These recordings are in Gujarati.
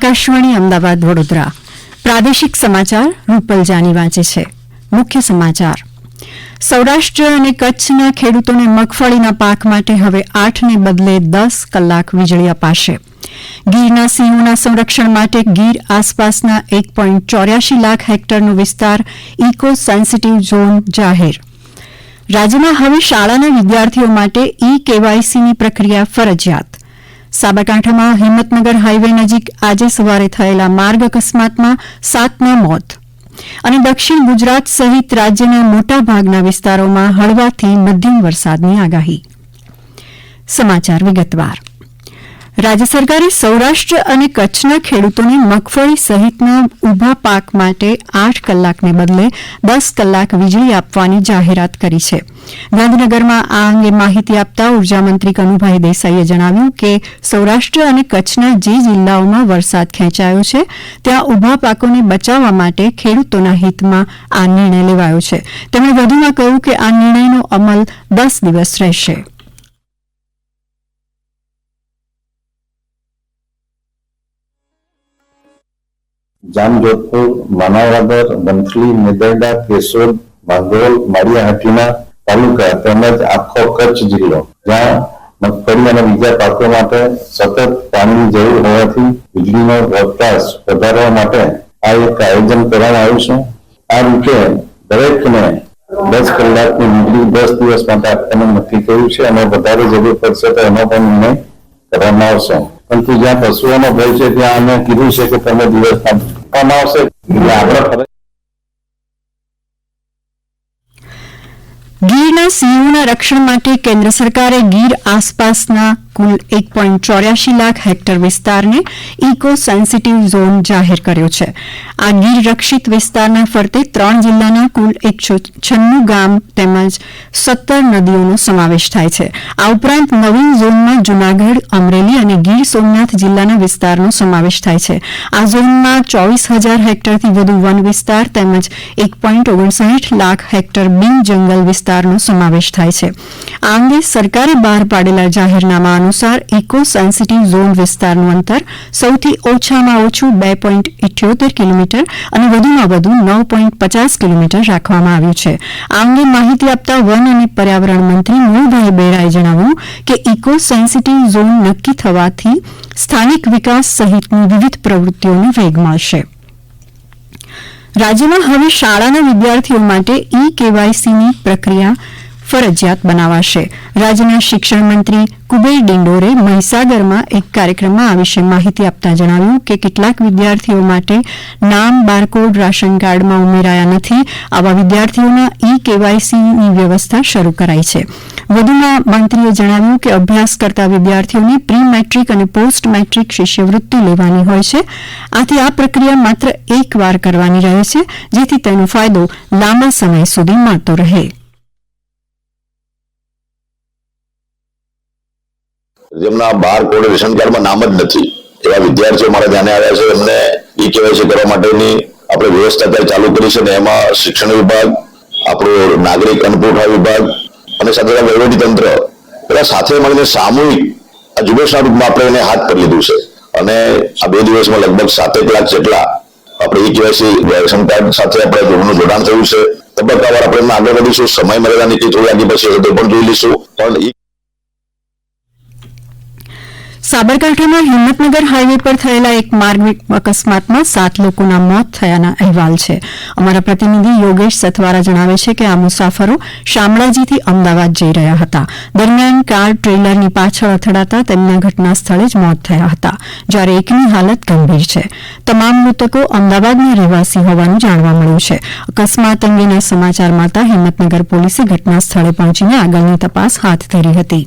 આકાશવાણી અમદાવાદ વડોદરા. પ્રાદેશિક સમાચાર રૂપલ જાની વાંચે છે. મુખ્ય સમાચાર. સૌરાષ્ટ્ર અને કચ્છના ખેડૂતોને મગફળીના પાક માટે હવે આઠને બદલે દસ કલાક વીજળી અપાશે. ગીરના સિંહોના સંરક્ષણ માટે ગીર આસપાસના એક પોઈન્ટ ચોર્યાસી લાખ હેક્ટરનો વિસ્તાર ઇકો સેન્સિટિવ ઝોન જાહેર. રાજ્યમાં હવે શાળાના વિદ્યાર્થીઓ માટે ઈ કેવાયસીની પ્રક્રિયા ફરજિયાત. સાબરકાંઠામાં હિંમતનગર હાઇવે નજીક આજે સવારે થયેલા માર્ગ અકસ્માતમાં સાતના મોત. અને દક્ષિણ ગુજરાત સહિત રાજ્યના મોટાભાગના વિસ્તારોમાં હળવાથી મધ્યમ વરસાદની આગાહી. વિગતવાર રાજ્ય સરકારે સૌરાષ્ટ્ર અને કચ્છના ખેડૂતોને મગફળી સહિતના ઊભા પાક માટે આઠ કલાકને બદલે દસ કલાક વીજળી આપવાની જાહેરાત કરી છે. ગાંધીનગરમાં આ અંગે માહિતી આપતા ઉર્જામંત્રી કનુભાઈ દેસાઈએ જણાવ્યું કે સૌરાષ્ટ્ર અને કચ્છના જે જિલ્લાઓમાં વરસાદ ખેંચાયો છે, ત્યાં ઊભા પાકોને બચાવવા માટે ખેડૂતોના હિતમાં આ નિર્ણય લેવાયો છે. તેમણે વધુમાં કહ્યું કે આ નિર્ણયનો અમલ દસ દિવસ રહેશે. જામજોધપુર માનાવાદર વંથલી મેદરડા કેશોદ માંગરોળ માળિયાહાટીના તાલુકા તેમજ આખો કચ્છ જિલ્લો, જ્યાં મગફળી અને બીજા પાકો માટે સતત પાણીની જરૂર હોવાથી વીજળીનો વપરાશ વધારવા માટે આ એક આયોજન કરવામાં આવ્યું છે. આ રીતે દરેકને દસ કલાકની વીજળી દસ દિવસ માટે આપવાનું નક્કી કર્યું છે અને વધારે જરૂર પડશે તો એનો પણ નિર્ણય કરવામાં આવશે. પરંતુ જ્યાં પશુઓનો ભય છે, ત્યાં અમે કીધું છે કે તમે દિવસ આવશે. આપણે ગીરના સિંહોના રક્ષણ માટે કેન્દ્ર સરકારે ગીર આસપાસના કુલ એક પોઈન્ટ ચોર્યાસી લાખ હેક્ટર વિસ્તારને ઇકો સેન્સિટિવ ઝોન જાહેર કર્યો છે. આ ગીર રક્ષિત વિસ્તારના ફરતે ત્રણ જિલ્લાના કુલ એકસો છન્નું ગામ તેમજ સત્તર નદીઓનો સમાવેશ થાય છે. આ ઉપરાંત નવીન ઝોનમાં જૂનાગઢ, અમરેલી અને ગીર સોમનાથ જિલ્લાના વિસ્તારનો સમાવેશ થાય છે. આ ઝોનમાં ચોવીસ હજાર હેક્ટરથી વધુ વન વિસ્તાર તેમજ એક પોઈન્ટ ઓગણસાઠ લાખ હેક્ટર બિન જંગલ વિસ્તારનો સમાવેશ થાય છે. આ અંગે સરકારે બહાર પાડેલા જાહેરનામા અનુસાર ઇકો સેન્સીટીવ ઝોન વિસ્તારનું અંતર સૌથી ઓછામાં ઓછું બે પોઇન્ટ ઇઠ્યોતેર કિલોમીટર અને વધુમાં વધુ નવ પોઇન્ટ પચાસ કિલોમીટર રાખવામાં આવ્યું છે. આ અંગે માહિતી આપતા વન અને પર્યાવરણ મંત્રી મૂળભાઈ બેરાએ જણાવ્યું કે ઇકો સેન્સીટીવ ઝોન નક્કી થવાથી સ્થાનિક વિકાસ સહિતની વિવિધ પ્રવૃત્તિઓને વેગ મળશે. રાજ્યમાં હવે શાળાના વિદ્યાર્થીઓ માટે ઈ કેવાયસીની પ્રક્રિયા ફરજિયાત બનાવાશે. રાજ્યના શિક્ષણ મંત્રી કુબેર ડિંડોરે મહીસાગરમાં એક કાર્યક્રમમાં આ વિશે માહિતી આપતા જણાવ્યું કે કેટલાક વિદ્યાર્થીઓ માટે નામ, બારકોડ, રાશન કાર્ડમાં ઉમેરાયા નથી. આવા વિદ્યાર્થીઓના ઈ કેવાયસીની વ્યવસ્થા શરૂ કરાઈ છે. વધુમાં મંત્રીએ જણાવ્યું કે અભ્યાસ કરતા વિદ્યાર્થીઓને પ્રી મેટ્રિક અને પોસ્ટ મેટ્રિક શિષ્યવૃત્તિ લેવાની હોય છે. આથી આ પ્રક્રિયા માત્ર એક વાર કરવાની રહે છે, જેથી તેનો ફાયદો લાંબા સમય સુધી મળતો રહે. જેમના બાર કોડ રેશન કાર્ડમાં નામ જ નથી. એવા વિદ્યાર્થીઓ મારા ધ્યાને આવ્યા છે. એમને ઈ કેવાયસી કરવા માટેની આપણે વ્યવસ્થા અત્યારે ચાલુ કરી છે અને એમાં શિક્ષણ વિભાગ, આપણો નાગરિક અનુપુરવઠા વિભાગ અને સાથે વહીવટી તંત્ર બધા સાથે મળીને સામૂહિક આ ઝુંબેશના રૂપમાં આપણે એને હાથ કરી લીધું છે. અને આ બે દિવસમાં લગભગ સાતેક લાખ જેટલા આપણે ઈ કેવાયસી રેશન કાર્ડ સાથે આપણે ગૃહનું જોડાણ થયું છે. તબક્કાવાર આપણે આગળ વધીશું. સમય મર્યાદા કંઈ થોડી આગળ પછી તો પણ જોઈ લઈશું. પણ સાબરકાંઠામાં હિંમતનગર હાઈવે પર થયેલા એક માર્ગ અકસ્માતમાં સાત લોકોના મોત થયાના અહેવાલ છે. અમારા પ્રતિનિધિ યોગેશ સથવારા જણાવે છે કે આ મુસાફરો શામળાજીથી અમદાવાદ જઈ રહ્યા હતા. દરમિયાન કાર ટ્રેલરની પાછળ અથડાતા તેમના ઘટના સ્થળે જ મોત થયા હતા, જ્યારે એકની હાલત ગંભીર છે. તમામ મૃતકો અમદાવાદના રહેવાસી હોવાનું જાણવા મળ્યું છે. અકસ્માત અંગેના સમાચાર મળતા હિંમતનગર પોલીસે ઘટના સ્થળે પહોંચીને આગળની તપાસ હાથ ધરી હતી.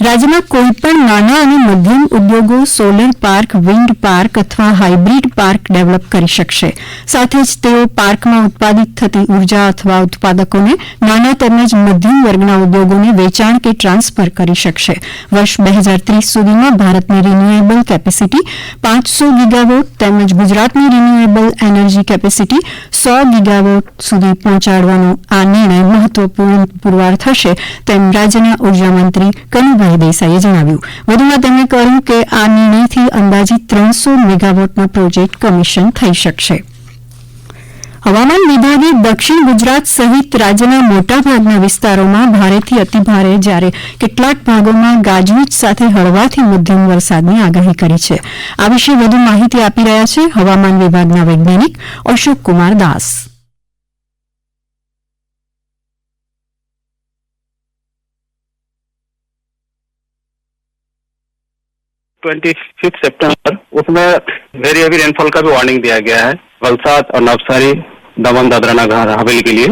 રાજ્યમાં કોઈપણ નાના અને મધ્યમ ઉદ્યોગો, સોલર પાર્ક, વિન્ડ પાર્ક અથવા હાઇબ્રીડ પાર્ક ડેવલપ કરી શકશે. સાથે જ તેઓ પાર્કમાં ઉત્પાદિત થતી ઊર્જા અથવા ઉત્પાદકોને નાના તેમજ મધ્યમ વર્ગના ઉદ્યોગોને વેચાણ કે ટ્રાન્સફર કરી શકશે. વર્ષ બે હજાર ત્રીસ સુધીમાં ભારતની રિન્યુએબલ કેપેસિટી પાંચસો ગીગાવોટ તેમજ ગુજરાતની રિન્યુએબલ એનર્જી કેપેસિટી સો ગીગાવોટ સુધી પહોંચાડવાનો આ નિર્ણય મહત્વપૂર્ણ પુરવાર થશે તેમ રાજ્યના ઊર્જા મંત્રી કનુભાઈ દેસાઈએ જણાવ્યું. વધુમાં તેમણે કહ્યું કે આ નિર્ણયથી અંદાજીત ત્રણસો મેગાવોટના પ્રોજેક્ટ કમિશન થઈ શકશે. હવામાન વિભાગે દક્ષિણ ગુજરાત સહિત રાજ્યના મોટાભાગના વિસ્તારોમાં ભારેથી અતિભારે જ્યારે કેટલાક ભાગોમાં ગાજવીજ સાથે હળવાથી મધ્યમ વરસાદની આગાહી કરી છે. આ વિશે વધુ માહિતી આપી રહ્યા છે હવામાન વિભાગના વૈજ્ઞાનિક અશોક કુમાર દાસ. ट्वेंटी फिफ्थ सितंबर उसमें वेरी हेवी रेनफॉल का भी वार्निंग दिया गया है। वलसाड और नवसारी, दमन दादरा नगर हवेली के लिए।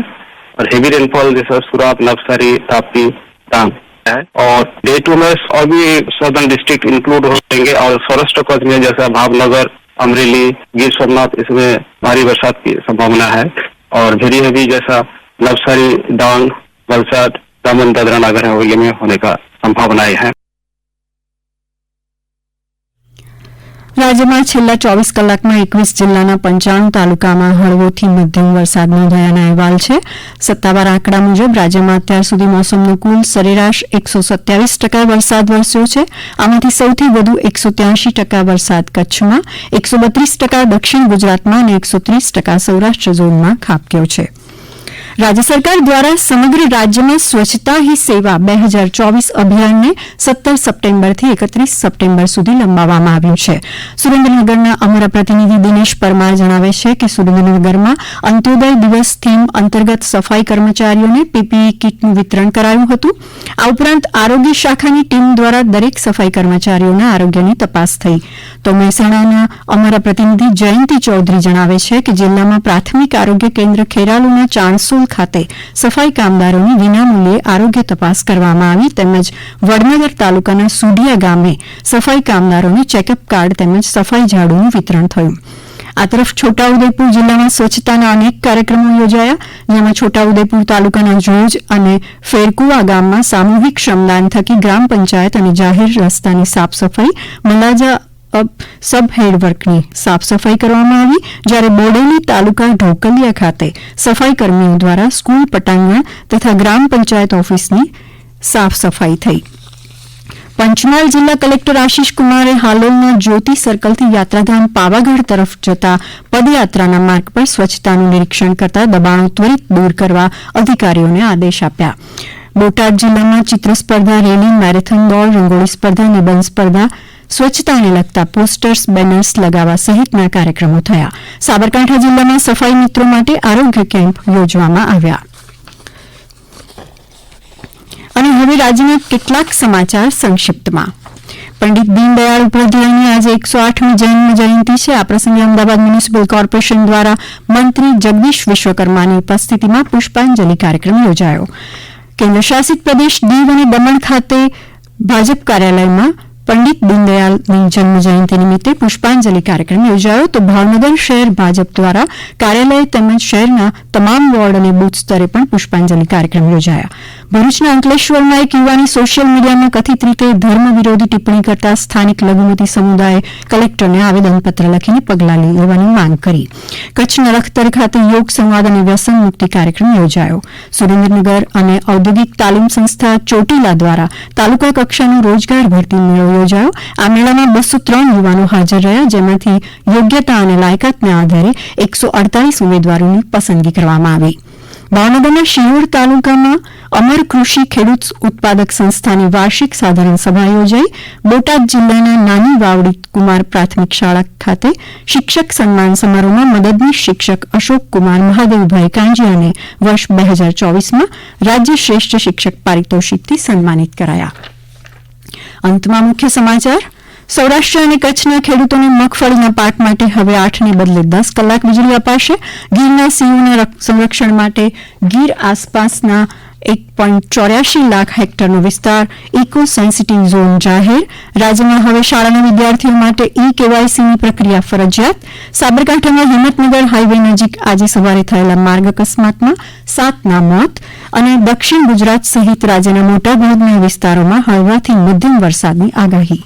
और हेवी रेनफॉल जैसे सूरत नवसारी तापी डांग है। और डे टू में और भी सदर्न डिस्ट्रिक्ट इंक्लूड हो जाएँगे। और सौराष्ट्र कच्छ में जैसा भावनगर, अमरेली, गिर सोमनाथ, इसमें भारी बरसात की संभावना है। और वेरी हेवी जैसा नवसारी डांग वलसाड दमन दादरा नगर हवेली में होने का संभावनाएँ हैं। રાજ્યમાં છેલ્લા ચોવીસ કલાકમાં એકવીસ જિલ્લાના પંચાણું તાલુકામાં હળવોથી મધ્યમ વરસાદ નોંધાયાના અહેવાલ છે. સત્તાવાર આંકડા મુજબ રાજ્યમાં અત્યાર સુધી મોસમનો કુલ સરેરાશ એકસો સત્યાવીસ ટકા વરસાદ વરસ્યો છે. આમાંથી સૌથી વધુ એકસો ત્યાંશી ટકા વરસાદ કચ્છમાં, એકસો બત્રીસ ટકા દક્ષિણ ગુજરાતમાં અને એકસો ત્રીસ ટકા સૌરાષ્ટ્ર ઝોનમાં ખાબક્યો છે. રાજ્ય સરકાર દ્વારા સમગ્ર રાજ્યમાં સ્વચ્છતા હી સેવા બે હજાર ચોવીસ અભિયાનને સત્તર સપ્ટેમ્બરથી એકત્રીસ સપ્ટેમ્બર સુધી લંબાવવામાં આવ્યું છે. સુરેન્દ્રનગરના અમારા પ્રતિનિધિ દિનેશ પરમાર જણાવે છે કે સુરેન્દ્રનગરમાં અંત્યોદય દિવસ થીમ અંતર્ગત સફાઈ કર્મચારીઓને પીપીઈ કીટનું વિતરણ કરાયું હતું. આ ઉપરાંત આરોગ્ય શાખાની ટીમ દ્વારા દરેક સફાઈ કર્મચારીઓના આરોગ્યની તપાસ થઈ. તો મહેસાણાના અમારા પ્રતિનિધિ જયંતિ ચૌધરી જણાવે છે કે જિલ્લામાં પ્રાથમિક આરોગ્ય કેન્દ્ર ખેરાલુના ચાણસોલ ખાતે સફાઈ કામદારોની વિનામૂલ્યે આરોગ્ય તપાસ કરવામાં આવી તેમજ વડનગર તાલુકાના સુડિયા ગામે સફાઈ કામદારોને ચેકઅપ કાર્ડ તેમજ સફાઈ ઝાડુનું વિતરણ થયું. આ તરફ છોટાઉદેપુર જિલ્લામાં સ્વચ્છતાના અનેક કાર્યક્રમો યોજાયા, જેમાં છોટાઉદેપુર તાલુકાના જોજ અને ફેરકુવા ગામમાં સામૂહિક શ્રમદાન થકી ગ્રામ પંચાયત અને જાહેર રસ્તાની સાફ સફાઈ મલાજા સબ હેડવર્કની સાફ સફાઈ કરવામાં આવી. જ્યારે બોડેલી તાલુકા ઢોકલિયા ખાતે સફાઈ કર્મીઓ દ્વારા સ્કૂલ પટાંગણ તથા ગ્રામ પંચાયત ઓફિસની સાફ સફાઈ થઈ. પંચમહાલ જિલ્લા કલેક્ટર આશીષ કુમારે હાલોલના જ્યોતિ સર્કલથી યાત્રાધામ પાવાગઢ તરફ જતા પદયાત્રાના માર્ગ પર સ્વચ્છતાનું નિરીક્ષણ કરતા દબાણો ત્વરિત દૂર કરવા અધિકારીઓને આદેશ આપ્યા. બોટાદ જિલ્લામાં ચિત્ર સ્પર્ધા, રેલી, મેરેથોન દોડ, રંગોળી સ્પર્ધા, નિબંધ સ્પર્ધા સ્વચ્છતાને લગતા પોસ્ટર્સ, બેનર્સ લગાવવા સહિતના કાર્યક્રમો થયા. સાબરકાંઠા જિલ્લામાં સફાઈ મિત્રો માટે આરોગ્ય કેમ્પ યોજવામાં આવ્યા. અને હવે રાજ્યના કેટલાક સમાચાર સંક્ષિપ્તમાં. પંડિત દીનદયાળ ઉપાધ્યાયની આજે એકસો આઠમી જન્મ જયંતિ છે. આ પ્રસંગે અમદાવાદ મ્યુનિસિપલ કોર્પોરેશન દ્વારા મંત્રી જગદીશ વિશ્વકર્માની ઉપસ્થિતિમાં પુષ્પાંજલિ કાર્યક્રમ યોજાયો. કેન્દ્ર શાસિત પ્રદેશ દીવ અને દમણ ખાતે ભાજપ કાર્યાલયમાં પંડિત દીનદયાળની જન્મજયંતિ નિમિત્તે પુષ્પાંજલિ કાર્યક્રમ યોજાયો તો ભાવનગર શહેર ભાજપ દ્વારા કાર્યાલય તેમજ શહેરના તમામ વોર્ડ અને બુથ સ્તરે પણ પુષ્પાંજલિ કાર્યક્રમ યોજાયા. ભરૂચના અંકલેશ્વરમાં એક યુવાની સોશિયલ મીડિયામાં કથિત રીતે ધર્મ વિરોધી ટિપ્પણી કરતા સ્થાનિક લઘુમતી સમુદાયે કલેક્ટરને આવેદનપત્ર લખીને પગલાં લેવાની માંગ કરી. કચ્છના લખતર ખાતે યોગ સંવાદ અને વ્યસન મુક્તિ કાર્યક્રમ યોજાયો. સુરેન્દ્રનગર અને ઔદ્યોગિક તાલીમ સંસ્થા ચોટીલા દ્વારા તાલુકા કક્ષાનો રોજગાર ભરતી મેળો યોજાયો. આ મેળામાં બસો ત્રણ યુવાનો હાજર રહ્યા, જેમાંથી યોગ્યતા અને લાયકાતના આધારે એકસો અડતાલીસ ઉમેદવારોની પસંદગી કરવામાં આવી. ભાવનગરના શિહોર તાલુકામાં અમર કૃષિ ખેડૂત ઉત્પાદક સંસ્થાની વાર્ષિક સાધારણ સભા યોજાઈ. બોટાદ જિલ્લાના નાની વાવડી કુમાર પ્રાથમિક શાળા ખાતે શિક્ષક સન્માન સમારોહમાં મદદનીશ શિક્ષક અશોક કુમાર મહાદેવભાઈ કાંજીયાને વર્ષ બે હજાર ચોવીસમાં રાજ્ય શ્રેષ્ઠ શિક્ષક પારિતોષિકથી સન્માનિત કરાયા. અંતમાં મુખ્ય સમાચાર. સૌરાષ્ટ્ર અને કચ્છના ખેડૂતોને મગફળીના પાક માટે હવે આઠને બદલે દસ કલાક વીજળી અપાશે. ગીરના સિંહોના સંરક્ષણ માટે ગીર આસપાસના એક પોઇન્ટ ચોર્યાસી લાખ હેક્ટરનો વિસ્તાર ઇકો સેન્સિટિવ ઝોન જાહેર. રાજ્યમાં હવે શાળાના વિદ્યાર્થીઓ માટે ઈ કેવાયસીની પ્રક્રિયા ફરજિયાત. સાબરકાંઠામાં હિંમતનગર હાઇવે નજીક આજે સવારે થયેલા માર્ગ અકસ્માતમાં સાતના મોત અને દક્ષિણ ગુજરાત સહિત રાજ્યના મોટાભાગના વિસ્તારોમાં હળવાથી મધ્યમ વરસાદની આગાહી.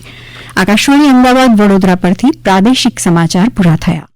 આકાશવાણી અમદાવાદ વડોદરા પરથી પ્રાદેશિક સમાચાર પૂરા થયા.